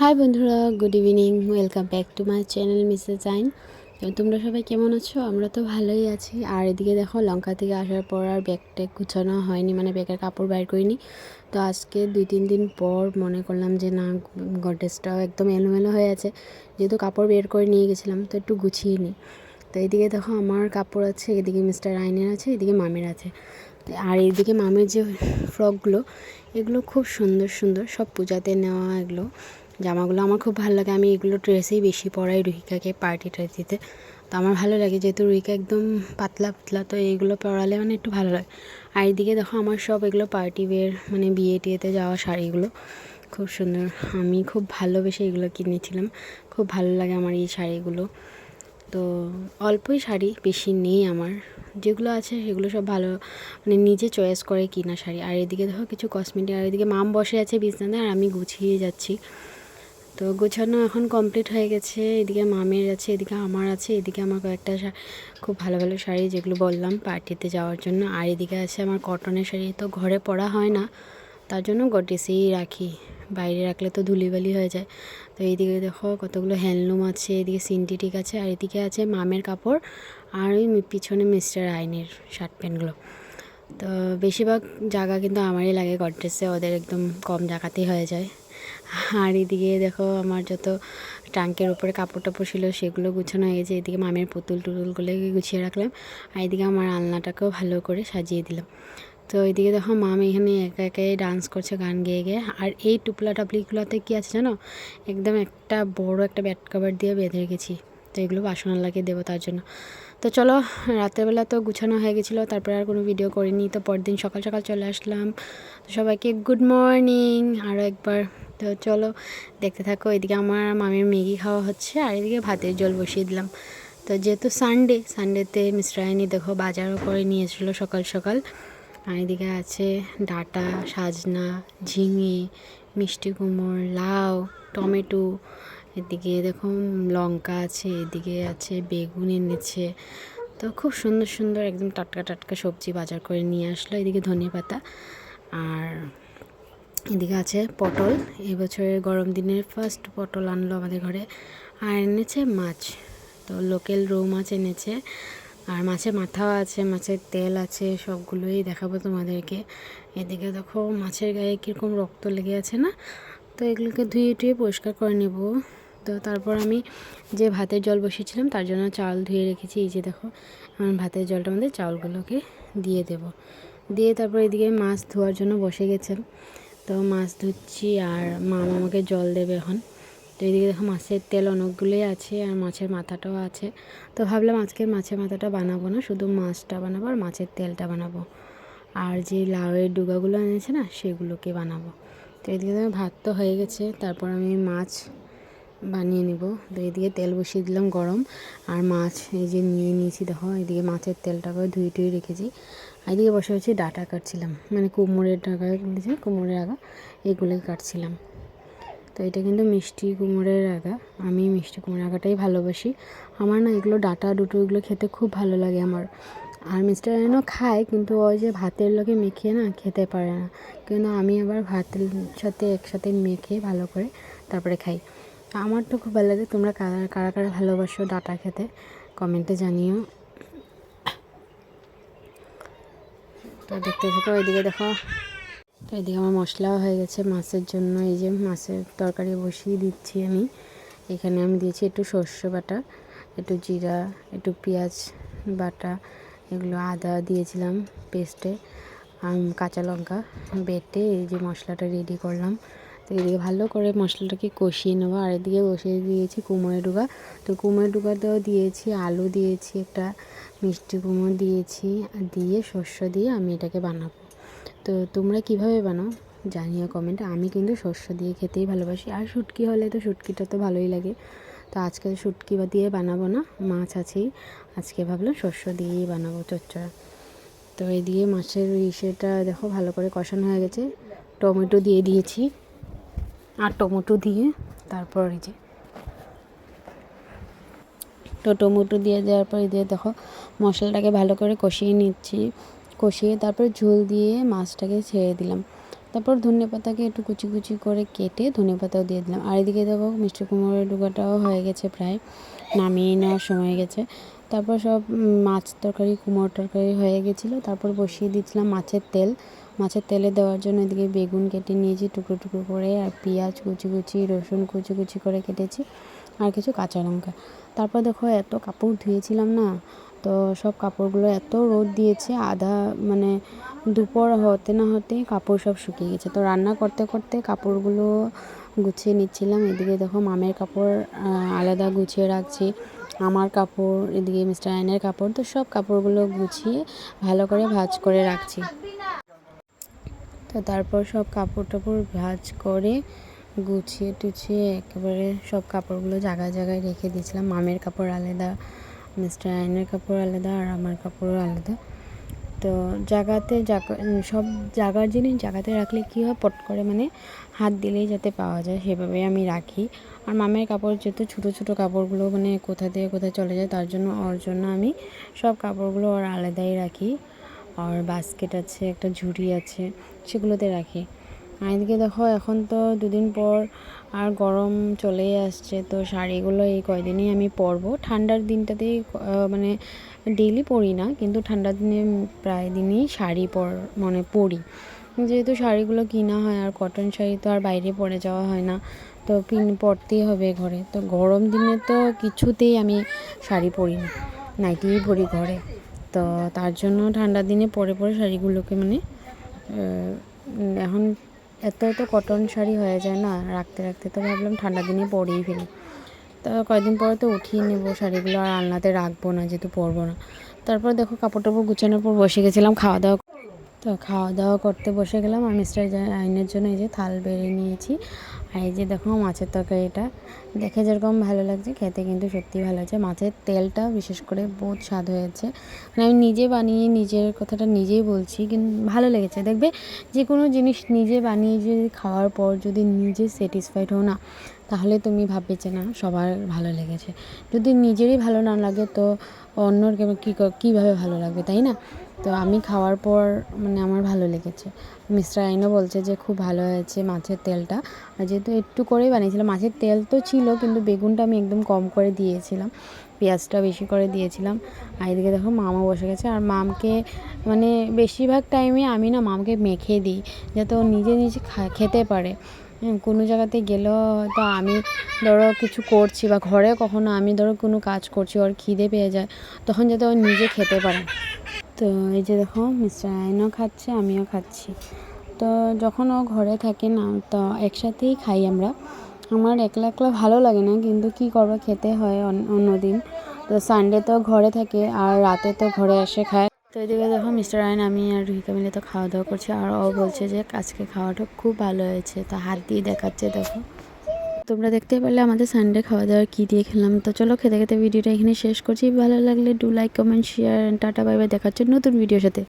High বন্ধুরা, good evening, welcome back to my channel Mrs Zain. তো তোমরা সবাই কেমন আছো? আমরা তো ভালোই আছি। আর এদিকে দেখো, লঙ্কা থেকে আসার পর আর ব্যাগ ট্যাগ গুছানো হয়নি মানে ব্যাগের কাপড় বাইর করিনি। তো আজকে দুই তিন দিন পর মনে করলাম যে না গডেজটাও একদম এলোমেলো হয়ে আছে। যেহেতু কাপড় বের করে নিয়ে গেছিলাম, তো একটু গুছিয়ে নিই। তো এদিকে দেখো, আমার কাপড় আছে, এদিকে মিস্টার আইনের আছে, এদিকে মামের আছে। আর এইদিকে মামের যে ফ্রকগুলো এগুলো খুব সুন্দর সুন্দর, সব পূজাতে নেওয়া এগুলো। জামাগুলো আমার খুব ভালো লাগে। আমি এগুলো ড্রেসেই বেশি পরাই রুহিকাকে পার্টি টার্টিতে তো আমার ভালো লাগে যেহেতু রুহিকা একদম পাতলা পাতলা, তো এইগুলো পরালে মানে একটু ভালো লাগে। আর এইদিকে দেখো আমার সব এগুলো পার্টি ওয়ের মানে বিয়ে টিয়েতে যাওয়া শাড়িগুলো। খুব সুন্দর। আমি খুব ভালোবেসে এগুলো কিনেছিলাম। খুব ভালো লাগে আমার এই শাড়িগুলো। তো অল্পই শাড়ি, বেশি নেই আমার। যেগুলো আছে সেগুলো সব ভালো মানে নিজে চয়েস করে কিনা শাড়ি। আর এদিকে দেখো কিছু কসমেটিক আর এদিকে মাম বসে আছে বিছনাতে, আর আমি গুছিয়ে যাচ্ছি। তো গোছানো এখন কমপ্লিট হয়ে গেছে। এদিকে মামের আছে, এদিকে আমার আছে, এদিকে আমার কয়েকটা খুব ভালো ভালো শাড়ি যেগুলো বললাম পার্টিতে যাওয়ার জন্য। আর এদিকে আছে আমার কটনের শাড়ি। তো ঘরে পরা হয় না, তার জন্য গটেসেই রাখি। বাইরে রাখলে তো ধুলিবালি হয়ে যায়। তো এইদিকে দেখো কতগুলো হ্যান্ডলুম আছে, এদিকে সিনথেটিক আছে, আর এদিকে আছে মামের কাপড় আর ওই পিছনে মিস্টার আইনের শার্ট প্যান্টগুলো। তো বেশিরভাগ জায়গা কিন্তু আমারই লাগে গডরেসে ওদের একদম কম জায়গাতেই হয়ে যায়। আর এদিকে দেখো আমার যত ট্রাঙ্কের উপরে কাপড় টাপড় ছিল, সেগুলো গুছানো হয়ে গেছে। এদিকে মামের পুতুল টুতুলগুলো গুছিয়ে রাখলাম। আর এদিকে আমার আলনাটাকেও ভালো করে সাজিয়ে দিলাম। তো এদিকে দেখো মাম এখানে একা একাই ডান্স করছে, গান গেয়ে গিয়ে। আর এই টুপলা টাপলিগুলোতে কী আছে জানো? একদম একটা বড় একটা ব্যাট কভার দিয়ে বেঁধে রেখেছি। তো এগুলো বাসনালাকে দেবো তার জন্য। তো চলো রাতেরবেলা তো গুছানো হয়ে গেছিল, তারপরে আর কোনো ভিডিও করিনি। তো পরদিন সকাল সকাল চলে আসলাম। তো সবাইকে গুড মর্নিং আরও একবার, তো চলো দেখতে থাকো। এদিকে আমার মামির ম্যাগি খাওয়া হচ্ছে, আর এদিকে ভাতের জল বসিয়ে দিলাম। তো যেহেতু সানডে সানডেতে মিশ্রায়নি দেখো বাজারও করে নিয়ে এসেছিল সকাল সকাল। আর এদিকে আছে ডাটা, সাজনা, ঝিঙে, মিষ্টি কুমড়, লাউ, টমেটো এদিকে দেখো লঙ্কা আছে, এদিকে আছে বেগুন এনেছে। তো খুব সুন্দর সুন্দর একদম টাটকা টাটকা সবজি বাজার করে নিয়ে আসলো এদিকে ধনে পাতা। আর এদিকে আছে পটল। এবছরের গরম দিনের ফার্স্ট পটল আনলো আমাদের ঘরে। আর এনেছে মাছ। তো লোকাল রৌ মাছ এনেছে। আর মাছের মাথাও আছে, মাছের তেল আছে, সবগুলোই দেখাবো তোমাদেরকে। এদিকে দেখো মাছের গায়ে কীরকম রক্ত লেগে আছে না? তো এগুলোকে ধুয়ে টুয়ে পরিষ্কার করে নেব। তো তারপর আমি যে ভাতের জল বসিয়েছিলাম, তার জন্য চাল ধুয়ে রেখেছি। এই যে দেখো, আমার ভাতের জলটা আমাদের চাউলগুলোকে দিয়ে দেব। দিয়ে তারপর এদিকে মাছ ধোয়ার জন্য বসে গেছেন। তো মাছ ধুচ্ছি আর মা আমাকে জল দেবে এখন। তো এদিকে দেখো মাছের তেল অনেকগুলোই আছে আর মাছের মাথাটাও আছে। তো ভাবলাম আজকে মাছের মাথাটা বানাবো না, শুধু মাছটা বানাবো আর মাছের তেলটা বানাবো। আর যে লাউয়ের ডুগাগুলো এনেছে না, সেগুলোকে বানাবো। তো এদিকে ভাত তো হয়ে গেছে, তারপর আমি মাছ বানিয়ে নেব। তো এদিকে তেল বসিয়ে দিলাম গরম। আর মাছ এই যে নিয়ে নিয়েছি, দেখো, এদিকে মাছের তেলটাকে ধুয়ে টুয়ে রেখেছি। এদিকে বসে বসে ডাটা কাটছিলাম। মানে কুমড়ের ডাকা বলেছে কুমড়ের আগা, এগুলোই কাটছিলাম। তো এটা কিন্তু মিষ্টি কুমড়ের আগা। আমি মিষ্টি কুমড়ের আগাটাই ভালোবাসি। আমার না এগুলো ডাটা, দুটো এগুলো খেতে খুব ভালো লাগে আমার। আর মিস্টার এনও খায়, কিন্তু ওই যে ভাতের লোকে মেখে না, খেতে পারে না। কিন্তু আমি আবার ভাতের সাথে একসাথে মেখে ভালো করে তারপরে খাই। আমার তো খুব ভালো লাগে। তোমরা কারা কারা কারা ভালোবাসো ডাটা খেতে কমেন্টে জানিও। তো দেখতে থাকো, ওইদিকে দেখো। তো এদিকে আমার মশলাও হয়ে গেছে মাছের জন্য। এই যে মাছের তরকারি বসিয়ে দিচ্ছি আমি। এখানে আমি দিয়েছি একটু সর্ষ বাটা, একটু জিরা, একটু পেঁয়াজ বাটা, এগুলো আদা দিয়েছিলাম পেস্টে কাঁচা লঙ্কা বেটে এই যে মশলাটা রেডি করলাম। তো এদিকে ভালো করে মশলাটাকে কষিয়ে নেব। আর এদিকে বসিয়ে দিয়েছি কুমড়ো ডুগা। তো কুমড়ো ডুগাতেও দিয়েছি, আলু দিয়েছি, একটা মিষ্টি কুমড়ো দিয়েছি, আর দিয়ে শস্য দিয়ে আমি এটাকে বানাবো। তো তোমরা কীভাবে বানাও জানিও কমেন্ট আমি কিন্তু শস্য দিয়ে খেতেই ভালোবাসি। আর শুটকি হলে তো শুটকিটা তো ভালোই লাগে। তো আজকে শুটকি বা দিয়ে বানাবো না, মাছ আছেই। আজকে ভাবলাম শস্য দিয়েই বানাবো চচ্চড়া। তো এই দিয়ে মাছের ইসেটা দেখো ভালো করে কষানো হয়ে গেছে। টমেটো দিয়ে দিয়েছি। আর টমেটো দিয়ে, তারপর এই যে। তো টমেটো দিয়ে দেওয়ার পর দিয়ে দেখো, মশলাটাকে ভালো করে কষিয়ে নিচ্ছি। কষিয়ে তারপর ঝোল দিয়ে মাছটাকে ছেড়ে দিলাম। তারপর ধনে পাতাকে একটু কুচি কুচি করে কেটে ধনে পাতাও দিয়ে দিলাম। আর এদিকে দেখো, মিষ্টি কুমড়োর ডুগাটাও হয়ে গেছে প্রায়, নামিয়ে নেওয়ার সময় গেছে। তারপর সব মাছ তরকারি, কুমড়োর তরকারি হয়ে গেছিল। তারপর বসিয়ে দিয়েছিলাম মাছের তেল। মাছের তেলে দেওয়ার জন্য এদিকে বেগুন কেটে নিয়েছি, টুকরো টুকরো করে, আর পেঁয়াজ কুচি কুচি, রসুন কুচি কুচি করে কেটেছি, আর কিছু কাঁচা লঙ্কা। তারপর দেখো এত কাপড় ধুয়েছিলাম না, তো সব কাপড়গুলো এত রোদ দিয়েছে, আধা মানে দুপুর হতে না হতেই কাপড় সব শুকিয়ে গেছে। তো রান্না করতে করতে কাপড়গুলো গুছিয়ে নিচ্ছিলাম, এদিকে দেখো মামের কাপড় আলাদা গুছিয়ে রাখছি, আমার কাপড়, এদিকে মিস্টার আয়নের কাপড়, তো সব কাপড়গুলো গুছিয়ে ভালো করে ভাজ করে রাখছি। তো তারপর সব কাপড় টাপড় ভাজ করে গুছিয়ে টুছিয়ে একেবারে সব কাপড়গুলো জায়গায় জায়গায় রেখে দিয়েছিলাম। মামের কাপড় আলাদা, মিস্টার আইনের কাপড় আলাদা আর আমার কাপড়ও আলাদা। তো জায়গাতে জায়গা, সব জায়গার জিনিস জায়গাতে রাখলে কী হয়, পট করে মানে হাত দিলেই যাতে পাওয়া যায় সেভাবে আমি রাখি। আর মামের কাপড় যেহেতু ছোটো ছোটো কাপড়গুলো মানে কোথা থেকে কোথায় চলে যায়, তার জন্য ওর জন্য আমি সব কাপড়গুলো ওর আলাদাই রাখি। আর বাস্কেট আছে, একটা ঝুড়ি আছে, সেগুলোতে রাখি। আর এদিকে দেখো, এখন তো দুদিন পর আর গরম চলেই আসছে, তো শাড়িগুলো এই কয়দিনই আমি পরবো। ঠান্ডার দিনটাতেই মানে ডেইলি পরি না, কিন্তু ঠান্ডার দিনে প্রায় দিনই শাড়ি পর মানে পরি। যেহেতু শাড়িগুলো কিনা হয়, আর কটন শাড়ি তো আর বাইরে পরে যাওয়া হয় না, তো পিন পরতেই হবে ঘরে। তো গরম দিনে তো কিছুতেই আমি শাড়ি পরি না, নাইটিই পরি ঘরে। তো তার জন্য ঠান্ডা দিনে পরে পরে শাড়িগুলোকে মানে এখন এত এত কটন শাড়ি হয়ে যায় না, রাখতে রাখতে তো ভাবলাম ঠান্ডা দিনে পরেই ফেলি। তো কয়েকদিন পরে তো উঠিয়ে নেব শাড়িগুলো আর আলনাতে রাখব না, যেহেতু পরবো না। তারপর দেখো কাপড় টাপড় গুছানোর পর বসে গেছিলাম খাওয়া দাওয়া তো খাওয়া দাওয়া করতে বসে গেলাম। আর মিস্টার আইনের জন্য এই যে থাল বেড়ে নিয়েছি। আর এই যে দেখো মাছের তরকারিটা দেখে যেরকম ভালো লাগছে, খেতে কিন্তু সত্যি ভালো আছে মাছের তেলটা বিশেষ করে বহুত স্বাদ হয়েছে। মানে আমি নিজে বানিয়ে, নিজের কথাটা নিজেই বলছি, কিন্তু ভালো লেগেছে। দেখবে যে কোনো জিনিস নিজে বানিয়ে যদি খাওয়ার পর যদি নিজে স্যাটিসফাইড হও না, তাহলে তুমি ভাববে যে না, সবার ভালো লেগেছে। যদি নিজেরই ভালো না লাগে, তো অন্যর কীভাবে ভালো লাগবে, তাই না? তো আমি খাওয়ার পর মানে আমার ভালো লেগেছে। মিস্টার আইনও বলছে যে খুব ভালো হয়েছে মাছের তেলটা। আর যেহেতু একটু করেই বানিয়েছিলাম মাছের তেল তো ছিল কিন্তু বেগুনটা আমি একদম কম করে দিয়েছিলাম পেঁয়াজটা বেশি করে দিয়েছিলাম। আর এদিকে দেখো মামা বসে গেছে আর মামকে মানে বেশিরভাগ টাইমে আমি না মামকে মেখে দিই যাতে ও নিজে নিজে খেতে পারে। হ্যাঁ, কোনো জায়গাতে গেলেও হয়তো আমি ধরো কিছু করছি বা ঘরে কখনো আমি ধরো কোনো কাজ করছি ওর খিদে পেয়ে যায় তখন যাতে ও নিজে খেতে পারে। তো এই যে দেখো মিস্টার আইনও খাচ্ছে, আমিও খাচ্ছি। তো যখন ও ঘরে থাকে না, তো একসাথেই খাই আমরা। আমার একলা একলা ভালো লাগে না, কিন্তু কি করব, খেতে হয় অন্য- অন্যদিন। তো সানডে তো ঘরে থাকে, আর রাতে তো ঘরে এসে খায়। তো এদিকে দেখো মিস্টার আইন আমি আর রুহিকা মিলে তো খাওয়া দাওয়া করছি, আর ও বলছে যে, আজকে খাওয়াটা খুব ভালো হয়েছে। তো হাত দিয়ে দেখাচ্ছে, দেখো। তোমরা দেখতে পারলে আমাদের সানডে খাওয়া দাওয়া কী দিয়ে খেলাম। তো চলো খেতে খেতে ভিডিওটা এখানে শেষ করছি। ভালো লাগলে do like comment share tata bye bye জন্য নতুন ভিডিওর সাথে।